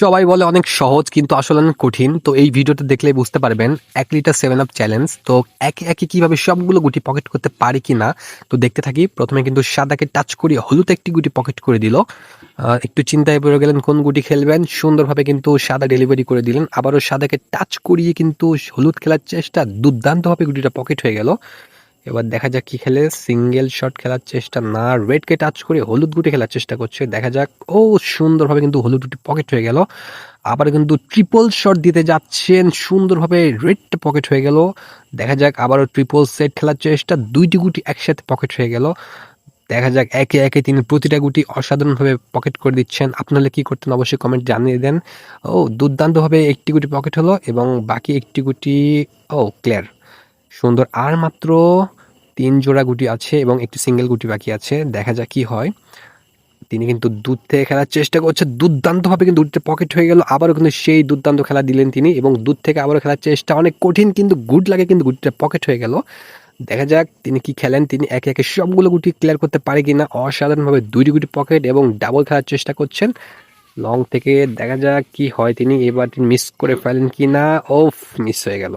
সবাই বলে অনেক সহজ, কিন্তু আসলে অনেক কঠিন। তো এই ভিডিওটা দেখলেই বুঝতে পারবেন, এক লিটার সেভেন আপ চ্যালেঞ্জ তো একে একে কীভাবে সবগুলো গুটি পকেট করতে পারি কি না তো দেখতে থাকি। প্রথমে কিন্তু সাদাকে টাচ করিয়ে হলুদ একটি গুটি পকেট করে দিল। একটু চিন্তায় পড়ে গেলেন কোন গুটি খেলবেন। সুন্দরভাবে কিন্তু সাদা ডেলিভারি করে দিলেন। আবারও সাদাকে টাচ করিয়ে কিন্তু হলুদ খেলার চেষ্টা দুর্দান্তভাবে গুটিটা পকেট হয়ে গেল। এবার দেখা যাক কি খেলে। সিঙ্গেল শট খেলার চেষ্টা না রেডকে টাচ করে হলুদ গুটি খেলার চেষ্টা করছে। দেখা যাক। ও, সুন্দরভাবে কিন্তু হলুদ গুটি পকেট হয়ে গেল। আবার কিন্তু ট্রিপল শট দিতে যাচ্ছেন। সুন্দরভাবে রেডটা পকেট হয়ে গেল। দেখা যাক আবারও ট্রিপল সেট খেলার চেষ্টা। দুইটি গুটি একসাথে পকেট হয়ে গেল। দেখা যাক একে একে তিনি প্রতিটা গুটি অসাধারণভাবে পকেট করে দিচ্ছেন। আপনারা কি করতেন অবশ্যই কমেন্ট জানিয়ে দেন। ও, দুর্দান্তভাবে একটি গুটি পকেট হলো এবং বাকি একটি গুটি, ও ক্লিয়ার সুন্দর। আর মাত্র তিন জোড়া গুটি আছে এবং একটি সিঙ্গেল গুটি বাকি আছে। দেখা যাক কি হয়। তিনি কিন্তু দুধ থেকে খেলার চেষ্টা করছে। দুর্দান্তভাবে কিন্তু দুধটা পকেট হয়ে গেল। আবারও কিন্তু সেই দুর্দান্ত খেলা দিলেন তিনি এবং দুধ থেকে আবারও খেলার চেষ্টা অনেক কঠিন, কিন্তু গুড লাগে কিন্তু গুটিটা পকেট হয়ে গেল। দেখা যাক তিনি কি খেলেন। তিনি একে একে সবগুলো গুটি ক্লিয়ার করতে পারে কিনা। অসাধারণভাবে দুইটি গুটি পকেট এবং ডাবল খেলার চেষ্টা করছেন। লং থেকে দেখা যাক কি হয় তিনি। এবার মিস করে ফেলেন কি না ও মিস হয়ে গেল।